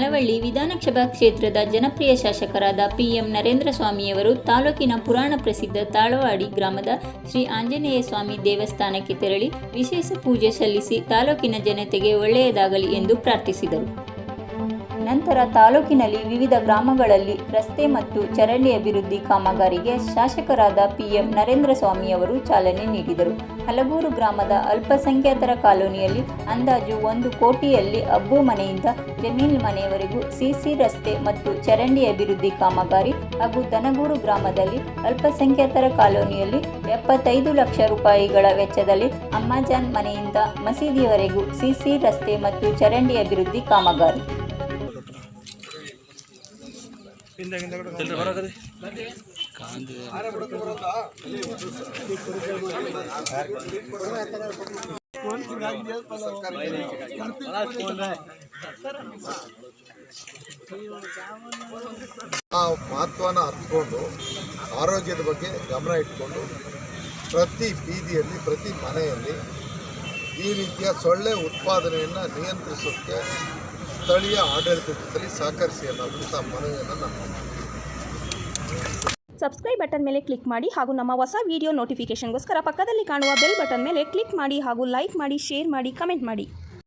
ಹುಬ್ಬಳ್ಳಿ ವಿಧಾನಸಭಾ ಕ್ಷೇತ್ರದ ಜನಪ್ರಿಯ ಶಾಸಕರಾದ ಪಿಎಂ ನರೇಂದ್ರ ಸ್ವಾಮಿಯವರು ತಾಲೂಕಿನ ಪುರಾಣ ಪ್ರಸಿದ್ಧ ತಾಳವಾಡಿ ಗ್ರಾಮದ ಶ್ರೀ ಆಂಜನೇಯ ಸ್ವಾಮಿ ದೇವಸ್ಥಾನಕ್ಕೆ ತೆರಳಿ ವಿಶೇಷ ಪೂಜೆ ಸಲ್ಲಿಸಿ ತಾಲೂಕಿನ ಜನತೆಗೆ ಒಳ್ಳೆಯದಾಗಲಿ ಎಂದು ಪ್ರಾರ್ಥಿಸಿದರು. ನಂತರ ತಾಲೂಕಿನಲ್ಲಿ ವಿವಿಧ ಗ್ರಾಮಗಳಲ್ಲಿ ರಸ್ತೆ ಮತ್ತು ಚರಂಡಿ ಅಭಿವೃದ್ಧಿ ಕಾಮಗಾರಿಗೆ ಶಾಸಕರಾದ ಪಿಎಂ ನರೇಂದ್ರ ಸ್ವಾಮಿಯವರು ಚಾಲನೆ ನೀಡಿದರು. ಹಲಗೂರು ಗ್ರಾಮದ ಅಲ್ಪಸಂಖ್ಯಾತರ ಕಾಲೋನಿಯಲ್ಲಿ ಅಂದಾಜು ಒಂದು ಕೋಟಿಯಲ್ಲಿ ಅಬ್ಬು ಮನೆಯಿಂದ ಜಮೀಲ್ ಮನೆಯವರೆಗೂ ಸಿಸಿ ರಸ್ತೆ ಮತ್ತು ಚರಂಡಿ ಅಭಿವೃದ್ಧಿ ಕಾಮಗಾರಿ ಹಾಗೂ ದನಗೂರು ಗ್ರಾಮದಲ್ಲಿ ಅಲ್ಪಸಂಖ್ಯಾತರ ಕಾಲೋನಿಯಲ್ಲಿ ಎಪ್ಪತ್ತೈದು ಲಕ್ಷ ರೂಪಾಯಿಗಳ ವೆಚ್ಚದಲ್ಲಿ ಅಮ್ಮಾಜಾನ್ ಮನೆಯಿಂದ ಮಸೀದಿಯವರೆಗೂ ಸಿಸಿ ರಸ್ತೆ ಮತ್ತು ಚರಂಡಿ ಅಭಿವೃದ್ಧಿ ಕಾಮಗಾರಿ ಆ ಮಹತ್ವನ ಅರ್ಥಕೊಂಡು ಆರೋಗ್ಯದ ಬಗ್ಗೆ ಗಮನ ಇಟ್ಕೊಂಡು, ಪ್ರತಿ ಬೀದಿಯಲ್ಲಿ, ಪ್ರತಿ ಮನೆಯಲ್ಲಿ ಈ ರೀತಿಯ ಸೊಳ್ಳೆ ಉತ್ಪಾದನೆಯನ್ನು ನಿಯಂತ್ರಿಸೋಕ್ಕೆ ಸ್ಥಳೀಯ ಆಡಳಿತ ಜೊತೆಲಿ ಸಹಕರಿಸಿ ಅನ್ನೋದಂತ ಮನವಿಯನ್ನು ನಾನು ಸಬ್ಸ್ಕ್ರೈಬ್ ಬಟನ್ ಮೇಲೆ ಕ್ಲಿಕ್ ಮಾಡಿ ಹಾಗೂ ನಮ್ಮ ಹೊಸ ವಿಡಿಯೋ ನೋಟಿಫಿಕೇಷನ್ಗೋಸ್ಕರ ಪಕ್ಕದಲ್ಲಿ ಕಾಣುವ ಬೆಲ್ ಬಟನ್ ಮೇಲೆ ಕ್ಲಿಕ್ ಮಾಡಿ ಹಾಗೂ ಲೈಕ್ ಮಾಡಿ ಶೇರ್ ಮಾಡಿ ಕಮೆಂಟ್ ಮಾಡಿ.